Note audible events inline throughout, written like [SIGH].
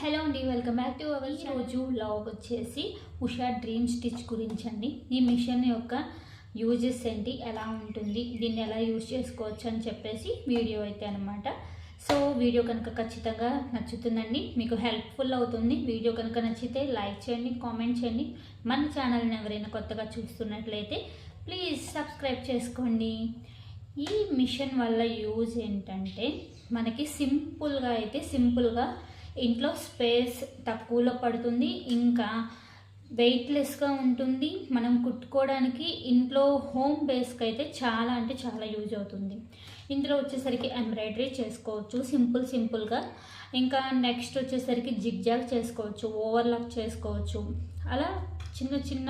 Hello అండి welcome back to our రోజు blog వచ్చేసి ఉషా డ్రీమ్ స్టిచ్ గురించి అండి ఈ మిషన్ యొక్క యూజెస్ ఏంటి ఎలా ఉంటుంది దీన్ని ఎలా యూజ్ చేసుకోవచ్చు అని చెప్పేసి వీడియో అయితే అనమాట సో వీడియో కనుక ఖచ్చితంగా నచ్చుతుందండి మీకు హెల్ప్ఫుల్ అవుతుంది. వీడియో కనుక నచ్చితే లైక్ చేయండి కామెంట్ చేయండి. మన ఛానల్ని ఎవరైనా కొత్తగా చూస్తున్నట్లయితే ప్లీజ్ సబ్స్క్రైబ్ చేసుకోండి. ఈ మిషన్ వల్ల యూజ్ ఏంటంటే మనకి సింపుల్గా అయితే సింపుల్గా ఇంట్లో స్పేస్ తక్కువలో పడుతుంది ఇంకా వెయిట్లెస్గా ఉంటుంది. మనం కుట్టుకోవడానికి ఇంట్లో హోమ్ బేస్కి అయితే చాలా అంటే చాలా యూజ్ అవుతుంది. ఇందులో వచ్చేసరికి ఎంబ్రాయిడరీ చేసుకోవచ్చు సింపుల్ సింపుల్గా. ఇంకా నెక్స్ట్ వచ్చేసరికి జిగ్జాగ్ చేసుకోవచ్చు ఓవర్లాక్ చేసుకోవచ్చు. అలా చిన్న చిన్న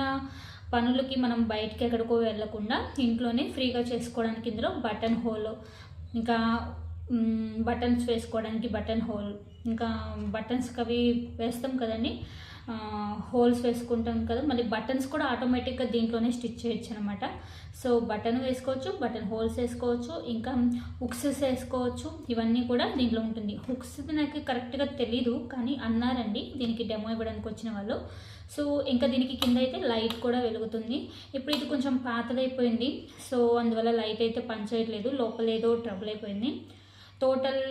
పనులకి మనం బయటికి ఎక్కడికో వెళ్ళకుండా ఇంట్లోనే ఫ్రీగా చేసుకోవడానికి ఇందులో బటన్ హోల్ ఇంకా బటన్స్ వేసుకోవడానికి బటన్ హోల్ ఇంకా బటన్స్కి అవి వేస్తాం కదండి. హోల్స్ వేసుకుంటాం కదా మళ్ళీ బటన్స్ కూడా ఆటోమేటిక్గా దీంట్లోనే స్టిచ్ చేయొచ్చు అనమాట సో బటన్ వేసుకోవచ్చు బటన్ హోల్స్ వేసుకోవచ్చు ఇంకా హుక్సెస్ వేసుకోవచ్చు ఇవన్నీ కూడా దీంట్లో ఉంటుంది. హుక్స్ నాకు కరెక్ట్గా తెలీదు కానీ అన్నారండి దీనికి డెమో ఇవ్వడానికి వచ్చిన వాళ్ళు. సో ఇంకా దీనికి కింద అయితే లైట్ కూడా వెలుగుతుంది. ఇప్పుడు ఇది కొంచెం పాతదైపోయింది సో అందువల్ల లైట్ అయితే పనిచేయట్లేదు లోపల ఏదో ట్రబుల్ అయిపోయింది. టోటల్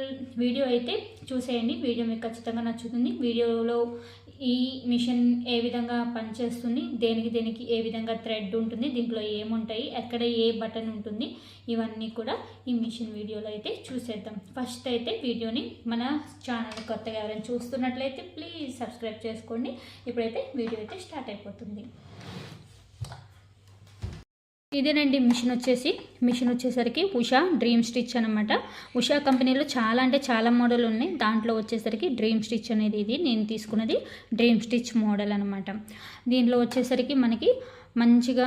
వీడియో అయితే చూసేయండి. వీడియో మీకు ఖచ్చితంగా నచ్చుతుంది. వీడియోలో ఈ మిషన్ ఏ విధంగా పనిచేస్తుంది దేనికి దేనికి ఏ విధంగా థ్రెడ్ ఉంటుంది దీంట్లో ఏముంటాయి ఎక్కడ ఏ బటన్ ఉంటుంది ఇవన్నీ కూడా ఈ మిషన్ వీడియోలో అయితే చూసేద్దాం. ఫస్ట్ అయితే వీడియోని మన ఛానల్ కొత్తగా ఎవరైనా చూస్తున్నట్లయితే ప్లీజ్ సబ్స్క్రైబ్ చేసుకోండి. ఇప్పుడైతే వీడియో అయితే స్టార్ట్ అయిపోతుంది. ఇదేనండి మిషన్ వచ్చేసి. మిషన్ వచ్చేసరికి ఉషా డ్రీమ్ స్టిచ్ అనమాట ఉషా కంపెనీలో చాలా అంటే చాలా మోడల్ ఉన్నాయి. దాంట్లో వచ్చేసరికి డ్రీమ్ స్టిచ్ అనేది ఇది. నేను తీసుకున్నది డ్రీమ్ స్టిచ్ మోడల్ అనమాట దీంట్లో వచ్చేసరికి మనకి మంచిగా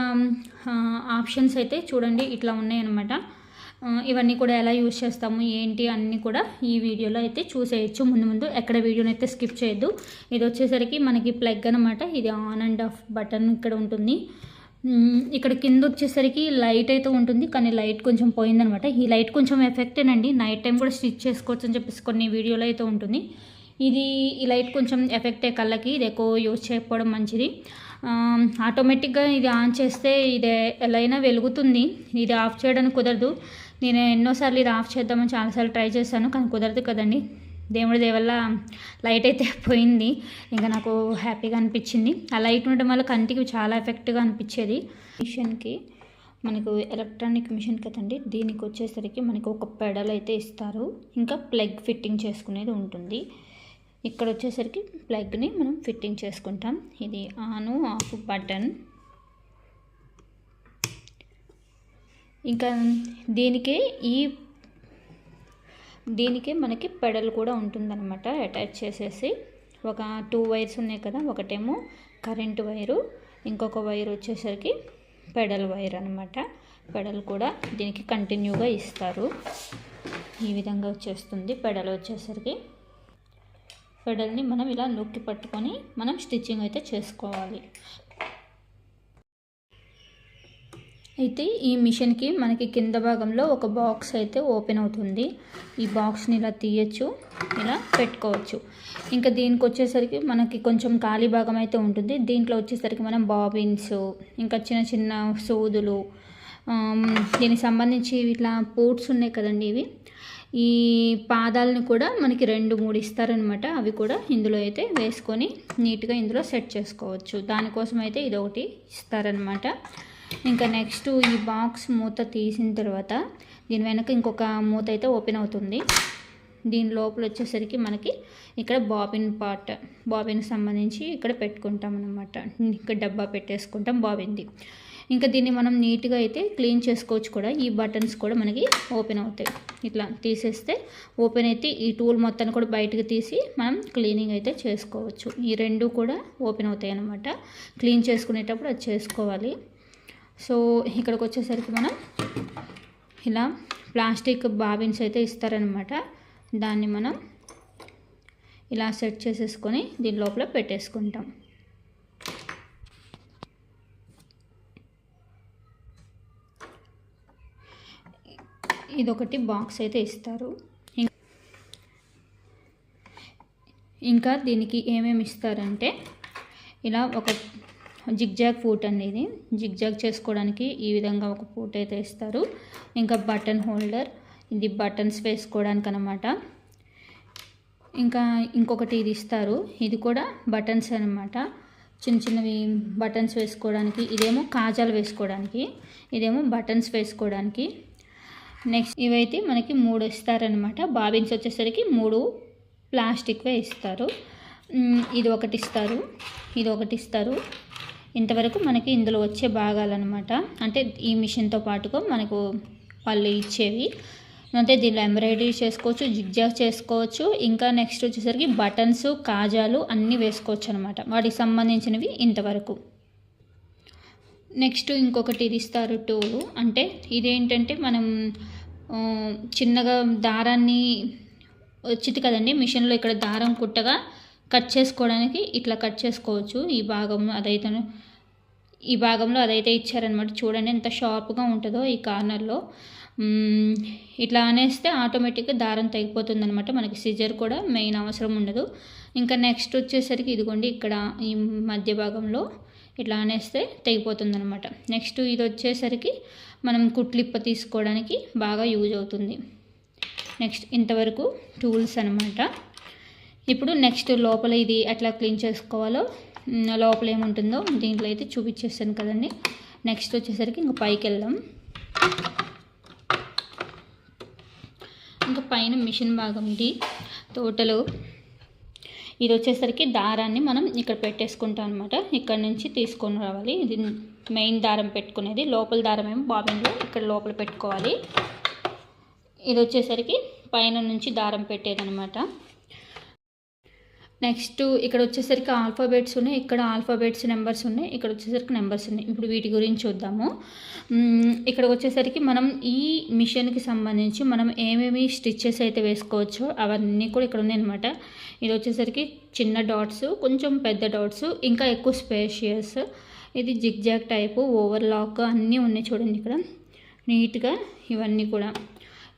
ఆప్షన్స్ అయితే చూడండి ఇట్లా ఉన్నాయన్నమాట ఇవన్నీ కూడా ఎలా యూజ్ చేస్తాము ఏంటి అన్నీ కూడా ఈ వీడియోలో అయితే చూసేయచ్చు. ముందు ముందు ఎక్కడ వీడియోని అయితే స్కిప్ చేయొద్దు. ఇది వచ్చేసరికి మనకి ప్లగ్ అనమాట ఇది ఆన్ అండ్ ఆఫ్ బటన్ ఇక్కడ ఉంటుంది. ఇక్కడ కింద వచ్చేసరికి లైట్ అయితే ఉంటుంది కానీ లైట్ కొంచెం పోయిందనమాట. ఈ లైట్ కొంచెం ఎఫెక్టేనండి నైట్ టైం కూడా స్టిచ్ చేసుకోవచ్చు అని చెప్పేసి కొన్ని వీడియోలో అయితే ఉంటుంది. ఇది ఈ లైట్ కొంచెం ఎఫెక్టే కళ్ళకి ఇది ఎక్కువ యూజ్ చేయకపోవడం మంచిది. ఆటోమేటిక్గా ఇది ఆన్ చేస్తే ఇది ఎలా అయినా వెలుగుతుంది. ఇది ఆఫ్ చేయడానికి కుదరదు. నేను ఎన్నోసార్లు ఇది ఆఫ్ చేద్దామని చాలాసార్లు ట్రై చేశాను కానీ కుదరదు కదండి. దేవుడి దేవల్ల లైట్ అయితే [LAUGHS] పోయింది. ఇంకా నాకు హ్యాపీగా అనిపించింది. ఆ లైట్ ఉండడం వల్ల కంటికి చాలా ఎఫెక్ట్గా అనిపించేది. మిషన్కి మనకు ఎలక్ట్రానిక్ మిషన్ కదండి దీనికి వచ్చేసరికి మనకు ఒక పెడల్ అయితే ఇస్తారు. ఇంకా ప్లగ్ ఫిట్టింగ్ చేసుకునేది ఉంటుంది. ఇక్కడ వచ్చేసరికి ప్లగ్ని మనం ఫిట్టింగ్ చేసుకుంటాం. ఇది ఆను ఆఫ్ బటన్. ఇంకా దీనికి ఈ దీనికి మనకి పెడల్ కూడా ఉంటుందన్నమాట అటాచ్ చేసేసి. ఒక టూ వైర్స్ ఉన్నాయి కదా ఒకటేమో కరెంట్ వైరు ఇంకొక వైర్ వచ్చేసరికి పెడల్ వైర్ అనమాట పెడల్ కూడా దీనికి కంటిన్యూగా ఇస్తారు. ఈ విధంగా వచ్చేస్తుంది పెడల్ వచ్చేసరికి. పెడల్ని మనం ఇలా నొక్కి పట్టుకొని మనం స్టిచ్చింగ్ అయితే చేసుకోవాలి. అయితే ఈ మిషన్కి మనకి కింద భాగంలో ఒక బాక్స్ అయితే ఓపెన్ అవుతుంది. ఈ బాక్స్ని ఇలా తీయచ్చు ఇలా పెట్టుకోవచ్చు. ఇంకా దీనికి వచ్చేసరికి మనకి కొంచెం ఖాళీ భాగం అయితే ఉంటుంది. దీంట్లో వచ్చేసరికి మనం బాబిన్స్ ఇంకా చిన్న చిన్న సూదులు దీనికి సంబంధించి ఇట్లా పోర్ట్స్ ఉన్నాయి కదండి ఇవి. ఈ పాదాలని కూడా మనకి రెండు మూడు ఇస్తారనమాట అవి కూడా ఇందులో అయితే వేసుకొని నీట్గా ఇందులో సెట్ చేసుకోవచ్చు. దానికోసం అయితే ఇదొకటి ఇస్తారనమాట ఇంకా నెక్స్ట్ ఈ బాక్స్ మూత తీసిన తర్వాత దీని వెనక ఇంకొక మూత అయితే ఓపెన్ అవుతుంది. దీని లోపల వచ్చేసరికి మనకి ఇక్కడ బాబిన్ పార్ట్ బాబిన్కి సంబంధించి ఇక్కడ పెట్టుకుంటాం అనమాట ఇక్కడ డబ్బా పెట్టేసుకుంటాం బాబిన్ది ఇంకా దీన్ని మనం నీట్గా అయితే క్లీన్ చేసుకోవచ్చు కూడా. ఈ బటన్స్ కూడా మనకి ఓపెన్ అవుతాయి. ఇట్లా తీసేస్తే ఓపెన్ అయితే ఈ టూల్ మొత్తాన్ని కూడా బయటకు తీసి మనం క్లీనింగ్ అయితే చేసుకోవచ్చు. ఈ రెండు కూడా ఓపెన్ అవుతాయి అనమాట క్లీన్ చేసుకునేటప్పుడు అది చేసుకోవాలి. సో ఇక్కడికి వచ్చేసరికి మనం ఇలా ప్లాస్టిక్ బాబిన్స్ అయితే ఇస్తారనమాట. దాన్ని మనం ఇలా సెట్ చేసేసుకొని దీని లోపల పెట్టేసుకుంటాం. ఇదొకటి బాక్స్ అయితే ఇస్తారు. ఇంకా దీనికి ఏమేమి ఇస్తారంటే ఇలా ఒక జిగ్జాగ్ ఫూట్ అనేది జిగ్జాగ్ చేసుకోవడానికి ఈ విధంగా ఒక ఫూట్ అయితే ఇస్తారు. ఇంకా బటన్ హోల్డర్ ఇది బటన్స్ వేసుకోవడానికి అనమాట ఇంకా ఇంకొకటి ఇది ఇస్తారు. ఇది కూడా బటన్స్ అనమాట. చిన్న చిన్నవి బటన్స్ వేసుకోవడానికి ఇదేమో కాజాలు వేసుకోవడానికి ఇదేమో బటన్స్ వేసుకోవడానికి. నెక్స్ట్ ఇవైతే మనకి మూడు ఇస్తారనమాట. బాబిన్స్ వచ్చేసరికి మూడు ప్లాస్టిక్వే ఇస్తారు. ఇది ఒకటి ఇస్తారు. ఇది ఒకటి ఇస్తారు. ఇంతవరకు మనకి ఇందులో వచ్చే భాగాలన్నమాట. అంటే ఈ మిషన్తో పాటుగా మనకు వాళ్ళు ఇచ్చేవి. అంటే దీనిలో ఎంబ్రాయిడరీ చేసుకోవచ్చు జిగ్జాగ్ చేసుకోవచ్చు. ఇంకా నెక్స్ట్ వచ్చేసరికి బటన్స్ కాజాలు అన్నీ వేసుకోవచ్చు అనమాట వాటికి సంబంధించినవి ఇంతవరకు. నెక్స్ట్ ఇంకొకటి ఇది ఇస్తారు టూలు. అంటే ఇదేంటంటే మనం చిన్నగా దారాన్ని వచ్చింది కదండి మిషన్లో ఇక్కడ దారం కుట్టగా కట్ చేసుకోవడానికి ఇట్లా కట్ చేసుకోవచ్చు. ఈ భాగంలో అదైతే ఈ భాగంలో అదైతే ఇచ్చారనమాట చూడండి ఎంత షార్ప్గా ఉంటుందో ఈ కార్నర్లో. ఇట్లా అనేస్తే ఆటోమేటిక్గా దారం తెగిపోతుంది అనమాట మనకి సిజర్ కూడా మెయిన్ అవసరం ఉండదు. ఇంకా నెక్స్ట్ వచ్చేసరికి ఇదిగోండి ఇక్కడ ఈ మధ్య భాగంలో ఇట్లా అనేస్తే తెగిపోతుంది అనమాట నెక్స్ట్ ఇది వచ్చేసరికి మనం కుట్లిప్ప తీసుకోవడానికి బాగా యూజ్ అవుతుంది. నెక్స్ట్ ఇంతవరకు టూల్స్ అనమాట ఇప్పుడు నెక్స్ట్ లోపల ఇది ఎట్లా క్లీన్ చేసుకోవాలో లోపల ఏముంటుందో దీంట్లో అయితే చూపించేస్తాను కదండి. నెక్స్ట్ వచ్చేసరికి ఇంకా పైకి వెళ్దాం. ఇంకా పైన మిషన్ భాగం ఇది తోటలో. ఇది వచ్చేసరికి దారాన్ని మనం ఇక్కడ పెట్టేసుకుంటాం అనమాట ఇక్కడ నుంచి తీసుకొని రావాలి. ఇది మెయిన్ దారం పెట్టుకునేది. లోపల దారం ఏమో బాబిన్లో ఇక్కడ లోపల పెట్టుకోవాలి. ఇది వచ్చేసరికి పైన నుంచి దారం పెట్టేదనమాట నెక్స్ట్ ఇక్కడ వచ్చేసరికి ఆల్ఫాబెట్స్ ఉన్నాయి ఇక్కడ ఆల్ఫాబెట్స్ నెంబర్స్ ఉన్నాయి ఇక్కడ వచ్చేసరికి నెంబర్స్ ఉన్నాయి. ఇప్పుడు వీటి గురించి చూద్దాము. ఇక్కడ వచ్చేసరికి మనం ఈ మిషన్కి సంబంధించి మనం ఏమేమి స్టిచ్చెస్ అయితే వేసుకోవచ్చో అవన్నీ కూడా ఇక్కడ ఉన్నాయన్నమాట ఇది వచ్చేసరికి చిన్న డాట్స్ కొంచెం పెద్ద డాట్స్ ఇంకా ఎక్కువ స్పేషియస్. ఇది జిగ్జాగ్ టైపు ఓవర్లాక్ అన్నీ ఉన్నాయి చూడండి ఇక్కడ. నీట్గా ఇవన్నీ కూడా.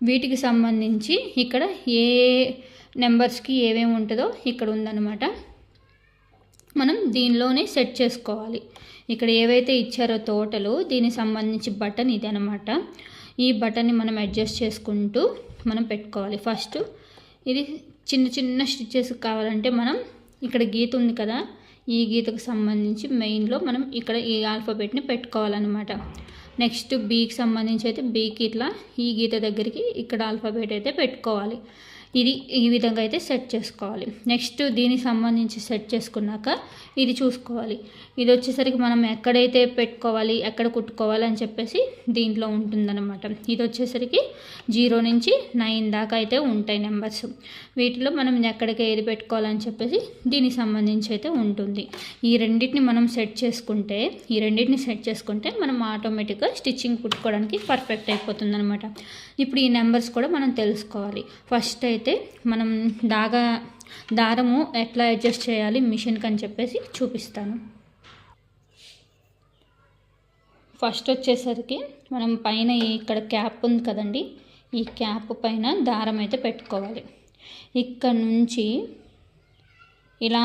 వీటికి సంబంధించి ఇక్కడ ఏ నెంబర్స్కి ఏమేమి ఉంటుందో ఇక్కడ ఉందన్నమాట. మనం దీనిలోనే సెట్ చేసుకోవాలి. ఇక్కడ ఏవైతే ఇచ్చారో తోటలు దీనికి సంబంధించి బటన్ ఇది అనమాట ఈ బటన్ని మనం అడ్జస్ట్ చేసుకుంటూ మనం పెట్టుకోవాలి. ఫస్ట్ ఇది చిన్న చిన్న స్టిచ్చెస్ కావాలంటే మనం ఇక్కడ గీత ఉంది కదా ఈ గీతకు సంబంధించి మెయిన్లో మనం ఇక్కడ ఈ ఆల్ఫాబెట్ని పెట్టుకోవాలన్నమాట. నెక్స్ట్ బీకి సంబంధించి అయితే బీకి ఇట్లా ఈ గీత దగ్గరికి ఇక్కడ ఆల్ఫాబెట్ అయితే పెట్టుకోవాలి. ఇది ఈ విధంగా అయితే సెట్ చేసుకోవాలి. నెక్స్ట్ దీనికి సంబంధించి సెట్ చేసుకున్నాక ఇది చూసుకోవాలి. ఇది వచ్చేసరికి మనం ఎక్కడైతే పెట్టుకోవాలి ఎక్కడ కుట్టుకోవాలి అని చెప్పేసి దీంట్లో ఉంటుందన్నమాట. ఇది వచ్చేసరికి జీరో నుంచి నైన్ దాకా అయితే ఉంటాయి నెంబర్స్. వీటిలో మనం ఎక్కడికి ఏది పెట్టుకోవాలని చెప్పేసి దీనికి సంబంధించి అయితే ఉంటుంది. ఈ రెండింటిని మనం సెట్ చేసుకుంటే ఈ రెండింటిని సెట్ చేసుకుంటే మనం ఆటోమేటిక్గా స్టిచ్చింగ్ కుట్టుకోవడానికి పర్ఫెక్ట్ అయిపోతుంది అనమాట ఇప్పుడు ఈ నెంబర్స్ కూడా మనం తెలుసుకోవాలి. ఫస్ట్ అయితే అయితే మనం దాగా దారము ఎట్లా అడ్జస్ట్ చేయాలి మిషన్కి అని చెప్పేసి చూపిస్తాను. ఫస్ట్ వచ్చేసరికి మనం పైన ఇక్కడ క్యాప్ ఉంది కదండి ఈ క్యాప్ పైన దారం అయితే పెట్టుకోవాలి. ఇక్కడ నుంచి ఇలా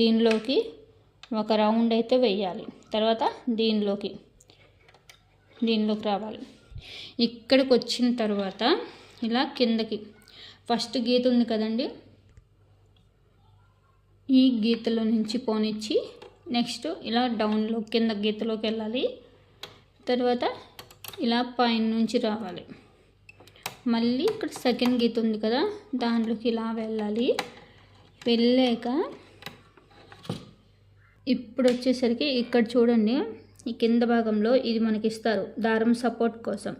దీనిలోకి ఒక రౌండ్ అయితే వేయాలి. తర్వాత దీనిలోకి దీనిలోకి రావాలి. ఇక్కడికి వచ్చిన తర్వాత ఇలా కిందకి ఫస్ట్ గీత ఉంది కదండి. ఈ గీతలో నుంచి పోనిచ్చి నెక్స్ట్ ఇలా డౌన్లో కింద గీతలోకి వెళ్ళాలి. తర్వాత ఇలా పైన నుంచి రావాలి. మళ్ళీ ఇక్కడ సెకండ్ గీత ఉంది కదా దాంట్లోకి ఇలా వెళ్ళాలి. వెళ్ళాక ఇప్పుడు వచ్చేసరికి ఇక్కడ చూడండి ఈ కింద భాగంలో ఇది మనకి ఇస్తారు దారం సపోర్ట్ కోసం.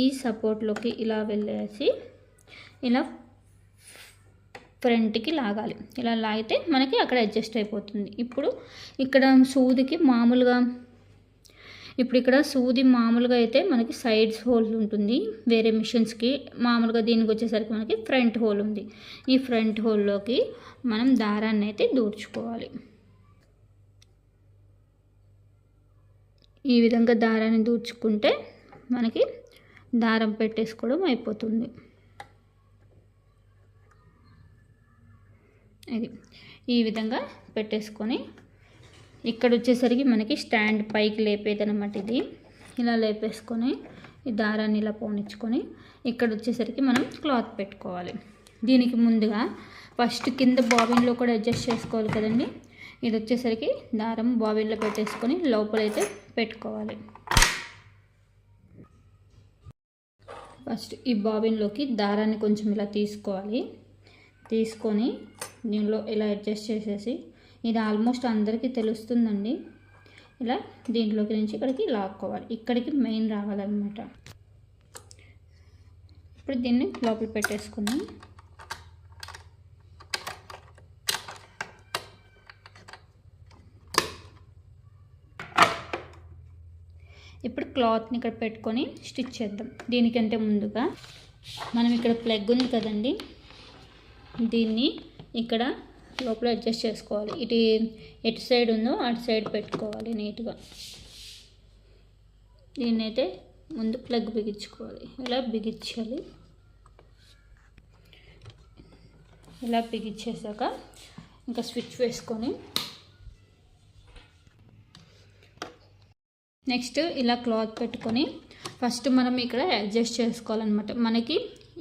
ఈ సపోర్ట్లోకి ఇలా వెళ్ళేసి ఇలా ఫ్రంట్కి లాగాలి. ఇలా లాగితే మనకి అక్కడ అడ్జస్ట్ అయిపోతుంది. ఇప్పుడు ఇక్కడ సూదికి మామూలుగా ఇప్పుడు ఇక్కడ సూది మామూలుగా అయితే మనకి సైడ్స్ హోల్ ఉంటుంది. వేరే మిషన్స్కి మామూలుగా దీనికి వచ్చేసరికి మనకి ఫ్రంట్ హోల్ ఉంది. ఈ ఫ్రంట్ హోల్లోకి మనం దారాన్ని అయితే దూర్చుకోవాలి ఈ విధంగా దారాన్ని దూర్చుకుంటే మనకి దారం పెట్టేసుకోవడం అయిపోతుంది. ఇది. ఈ విధంగా పెట్టేసుకొని ఇక్కడ వచ్చేసరికి మనకి స్టాండ్ పైకి లేపేదనమాట ఇది. ఇలా లేపేసుకొని ఈ దారాన్ని ఇలా పోనిచ్చుకొని ఇక్కడ వచ్చేసరికి మనం క్లాత్ పెట్టుకోవాలి. దీనికి ముందుగా ఫస్ట్ కింద బాబిన్లో కూడా అడ్జస్ట్ చేసుకోవాలి కదండి. ఇది వచ్చేసరికి దారం బాబిన్లో పెట్టేసుకొని లోపలైతే పెట్టుకోవాలి. ఫస్ట్ ఈ బాబిన్లోకి దారాన్ని కొంచెం ఇలా తీసుకోవాలి. తీసుకొని దీనిలో ఇలా అడ్జస్ట్ చేసేసి ఇది ఆల్మోస్ట్ అందరికీ తెలుస్తుందండి. ఇలా దీంట్లోకి నుంచి ఇక్కడికి లాక్కోవాలి. ఇక్కడికి మెయిన్ రావాలన్నమాట. ఇప్పుడు దీన్ని లోపల పెట్టేసుకుందాం. ఇప్పుడు క్లాత్ని ఇక్కడ పెట్టుకొని స్టిచ్ చేద్దాం. దీనికంటే ముందుగా మనం ఇక్కడ ప్లగ్ ఉంది కదండి. దీన్ని ఇక్కడ లోపల అడ్జస్ట్ చేసుకోవాలి. ఇటు ఎటు సైడ్ ఉందో అటు సైడ్ పెట్టుకోవాలి నీట్గా. దీన్ని అయితే ముందు ప్లగ్ బిగించుకోవాలి. ఇలా బిగించాలి? ఇలా బిగించేసాక ఇంకా స్విచ్ వేసుకొని నెక్స్ట్ ఇలా క్లాత్ పెట్టుకొని ఫస్ట్ మనం ఇక్కడ అడ్జస్ట్ చేసుకోవాలన్నమాట. మనకి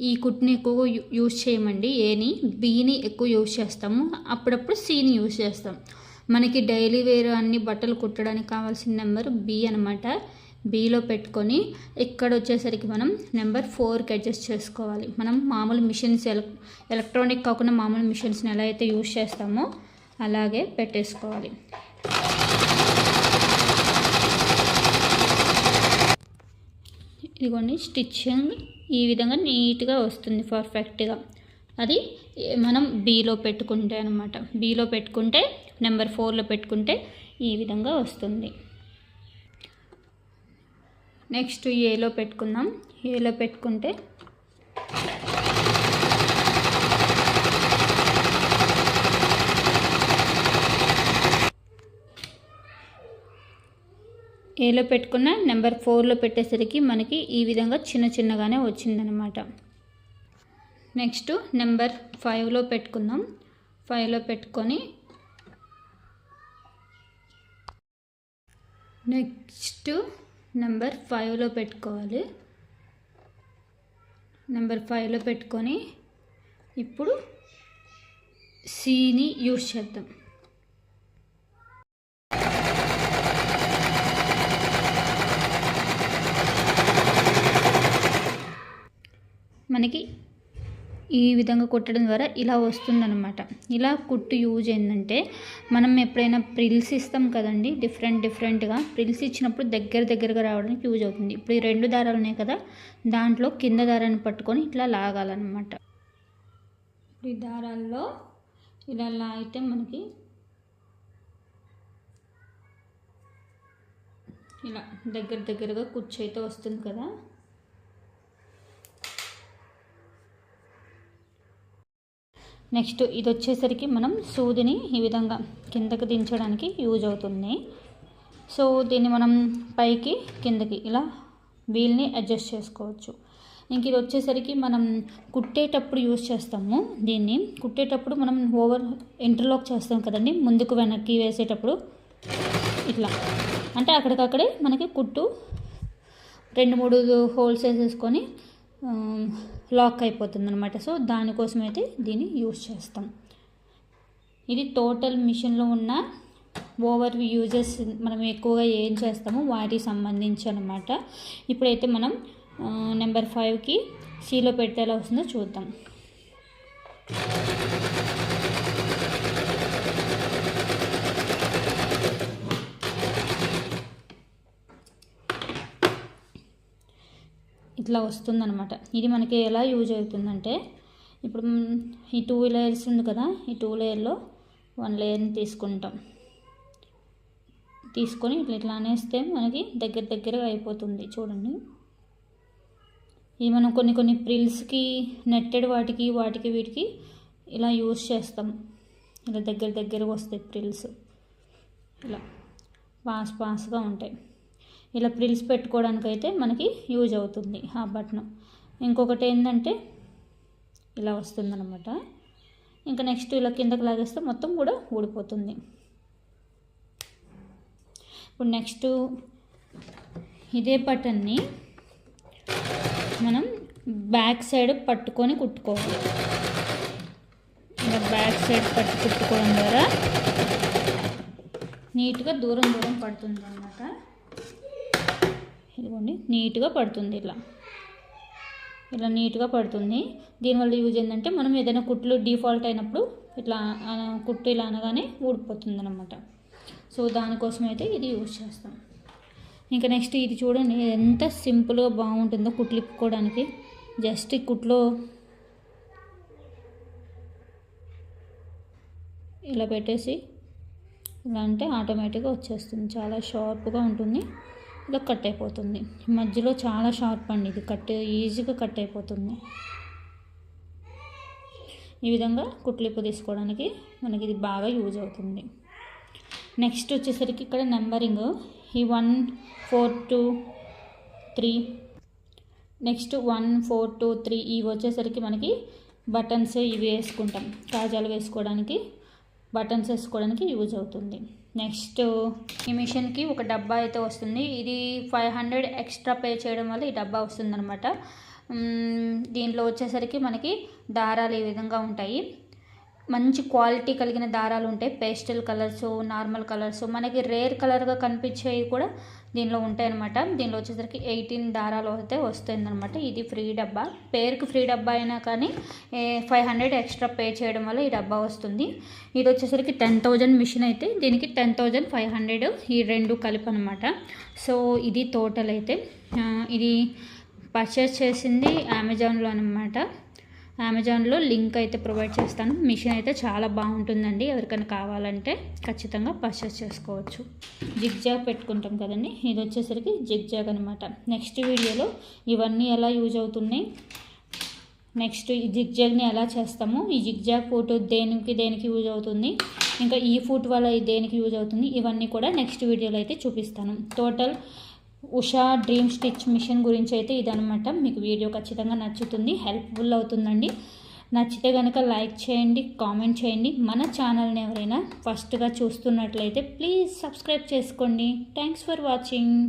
ఈ కుట్ని ఎక్కువ యూజ్ చేయమండి. ఏని బీని ఎక్కువ యూజ్ చేస్తాము. అప్పుడప్పుడు సీని యూజ్ చేస్తాం. మనకి డైలీ వేర్ అన్ని బట్టలు కుట్టడానికి కావాల్సిన నెంబర్ బీ అనమాట బీలో పెట్టుకొని ఇక్కడ వచ్చేసరికి మనం నెంబర్ ఫోర్కి అడ్జస్ట్ చేసుకోవాలి. మనం మామూలు మిషన్స్ ఎలక్ట్రానిక్ కాకుండా మామూలు మిషన్స్ని ఎలా అయితే యూజ్ చేస్తామో అలాగే పెట్టేసుకోవాలి. ఇదిగోండి స్టిచ్చింగ్ ఈ విధంగా నీట్గా వస్తుంది పర్ఫెక్ట్గా. అది మనం బీలో పెట్టుకుంటే అనమాట బీలో పెట్టుకుంటే నెంబర్ ఫోర్లో పెట్టుకుంటే ఈ విధంగా వస్తుంది. నెక్స్ట్ ఏలో పెట్టుకుందాం. ఏలో పెట్టుకుంటే ఏలో పెట్టుకున్న నెంబర్ ఫోర్లో పెట్టేసరికి మనకి ఈ విధంగా చిన్న చిన్నగానే వచ్చిందనమాట నెక్స్ట్ నెంబర్ ఫైవ్లో పెట్టుకుందాం. ఫైవ్లో పెట్టుకొని నెక్స్ట్ నెంబర్ ఫైవ్లో పెట్టుకోవాలి. నెంబర్ ఫైవ్లో పెట్టుకొని ఇప్పుడు సీని యూస్ చేద్దాం. మనకి ఈ విధంగా కుట్టడం ద్వారా ఇలా వస్తుందన్నమాట. ఇలా కుట్టు యూజ్ ఏంటంటే మనం ఎప్పుడైనా ప్రిల్స్ ఇస్తాం కదండి డిఫరెంట్ డిఫరెంట్గా ప్రిల్స్ ఇచ్చినప్పుడు దగ్గర దగ్గరగా రావడానికి యూజ్ అవుతుంది. ఇప్పుడు ఈ రెండు దారాలు ఉన్నాయి కదా దాంట్లో కింద దారాన్ని పట్టుకొని ఇట్లా లాగాలన్నమాట. ఈ దారాల్లో ఇలా లాగితే మనకి ఇలా దగ్గర దగ్గరగా కుర్చీ అయితే వస్తుంది కదా. నెక్స్ట్ ఇది వచ్చేసరికి మనం సూదిని ఈ విధంగా కిందకి దించడానికి యూజ్ అవుతుంది. సో దీన్ని మనం పైకి కిందకి ఇలా వీల్ని అడ్జస్ట్ చేసుకోవచ్చు. ఇంక ఇది వచ్చేసరికి మనం కుట్టేటప్పుడు యూజ్ చేస్తాము దీన్ని. కుట్టేటప్పుడు మనం ఓవర్ ఇంటర్లాక్ చేస్తాం కదండి ముందుకు వెనక్కి వేసేటప్పుడు ఇట్లా. అంటే అక్కడికక్కడే మనకి కుట్టు రెండు మూడు హోల్స్ వేసేసుకొని లాక్ అయిపోతుంది అనమాట సో దానికోసం అయితే దీన్ని యూజ్ చేస్తాం. ఇది టోటల్ మిషన్లో ఉన్న ఓవర్ యూజెస్ మనం ఎక్కువగా ఏం చేస్తామో వాటికి సంబంధించి అనమాట ఇప్పుడైతే మనం నెంబర్ ఫైవ్కి సీలో పెడితే ఎలా వస్తుందో చూద్దాం. ఇట్లా వస్తుందనమాట ఇది మనకి ఎలా యూజ్ అవుతుందంటే ఇప్పుడు ఈ టూ లేయర్స్ ఉంది కదా ఈ టూ లేయర్లో వన్ లేయర్ని తీసుకుంటాం. తీసుకొని ఇట్లా ఇట్లా అనేస్తే మనకి దగ్గర దగ్గరగా అయిపోతుంది. చూడండి. ఇది మనం కొన్ని కొన్ని ప్రిల్స్కి నెట్టెడ్ వాటికి వాటికి వీటికి ఇలా యూజ్ చేస్తాం. ఇలా దగ్గర దగ్గరగా వస్తాయి ప్రిల్స్. ఇలా పాస్ పాస్గా ఉంటాయి. ఇలా ప్రిల్స్ పెట్టుకోవడానికి అయితే మనకి యూజ్ అవుతుంది ఆ బటన్. ఇంకొకటి ఏంటంటే ఇలా వస్తుందన్నమాట. ఇంకా నెక్స్ట్ ఇలా కిందకి లాగేస్తే మొత్తం కూడా ఊడిపోతుంది. ఇప్పుడు నెక్స్ట్ ఇదే బటన్ని మనం బ్యాక్ సైడ్ పట్టుకొని కుట్టుకోవాలి. ఇలా బ్యాక్ సైడ్ పట్టు కుట్టుకోవడం ద్వారా నీట్గా దూరం దూరం పడుతుంది అన్నమాట. ఇదిగోండి నీట్గా పడుతుంది ఇలా. ఇలా నీట్గా పడుతుంది. దీనివల్ల యూజ్ ఏంటంటే మనం ఏదైనా కుట్లు డిఫాల్ట్ అయినప్పుడు ఇట్లా కుట్టు ఇలా అనగానే ఊడిపోతుంది అనమాట సో దానికోసం అయితే ఇది యూజ్ చేస్తాం. ఇంకా నెక్స్ట్ ఇది చూడండి ఎంత సింపుల్గా బాగుంటుందో కుట్లు ఇప్పుకోవడానికి. జస్ట్ ఈ కుట్లో ఇలా పెట్టేసి ఇలా అంటే ఆటోమేటిక్గా వచ్చేస్తుంది. చాలా షార్ప్గా ఉంటుంది. ఇలా కట్ అయిపోతుంది. మధ్యలో చాలా షార్ప్ అండి ఇది. కట్ ఈజీగా కట్ అయిపోతుంది. ఈ విధంగా కుట్లిప్పు తీసుకోవడానికి మనకి ఇది బాగా యూజ్ అవుతుంది. నెక్స్ట్ వచ్చేసరికి ఇక్కడ నెంబరింగ్. ఈ one four two three. Next one four two three ఇవి వచ్చేసరికి మనకి బటన్స్ ఇవి వేసుకుంటాం. కాజాలు వేసుకోవడానికి బటన్స్ వేసుకోవడానికి యూజ్ అవుతుంది. నెక్స్ట్ ఈ మిషన్కి ఒక డబ్బా అయితే వస్తుంది. ఇది ఫైవ్ హండ్రెడ్ ఎక్స్ట్రా పే చేయడం వల్ల ఈ డబ్బా వస్తుందన్నమాట. మ్మ్, దీంట్లో వచ్చేసరికి మనకి దారాలు ఈ విధంగా ఉంటాయి. మంచి క్వాలిటీ కలిగిన దారాలు ఉంటాయి. Pastel colours normal colours. మనకి రేర్ కలర్గా కనిపించేవి కూడా దీనిలో ఉంటాయి అనమాట దీనిలో వచ్చేసరికి ఎయిటీన్ దారాలు అయితే వస్తుందన్నమాట ఇది ఫ్రీ డబ్బా. పేరుకి ఫ్రీ డబ్బా అయినా కానీ ఫైవ్ హండ్రెడ్ ఎక్స్ట్రా పే చేయడం వల్ల ఈ డబ్బా వస్తుంది. ఇది వచ్చేసరికి టెన్ థౌజండ్ మిషన్ అయితే దీనికి టెన్ థౌజండ్ ఫైవ్ హండ్రెడ్ ఈ రెండు కలిపి అనమాట సో ఇది టోటల్ అయితే. ఇది పర్చేస్ చేసింది అమెజాన్లో అనమాట అమెజాన్లో లింక్ అయితే ప్రొవైడ్ చేస్తాను. మిషన్ అయితే చాలా బాగుంటుందండి. ఎవరికైనా కావాలంటే ఖచ్చితంగా పర్చేస్ చేసుకోవచ్చు. జిగ్ జాగ్ పెట్టుకుంటాం కదండి. ఇది వచ్చేసరికి జిగ్ జాగ్ అనమాట నెక్స్ట్ వీడియోలో ఇవన్నీ ఎలా యూజ్ అవుతున్నాయి? నెక్స్ట్ ఈ జిగ్ జాగ్ని ఎలా చేస్తాము? ఈ జిగ్ జాగ్ ఫుట్ దేనికి దేనికి యూజ్ అవుతుంది? ఇంకా ఈ ఫుట్ వల్ల దేనికి యూజ్ అవుతుంది? ఇవన్నీ కూడా నెక్స్ట్ వీడియోలో అయితే చూపిస్తాను. Total Usha dream stitch machine గురించి అయితే ఇదనమాట మీకు వీడియో ఖచ్చితంగా నచ్చుతుంది హెల్ప్ఫుల్ అవుతుందండి. నచ్చితే కనుక లైక్ చేయండి కామెంట్ చేయండి. మన ఛానల్ని ఎవరైనా ఫస్ట్గా చూస్తున్నట్లయితే ప్లీజ్ సబ్స్క్రైబ్ చేసుకోండి. Thanks for watching.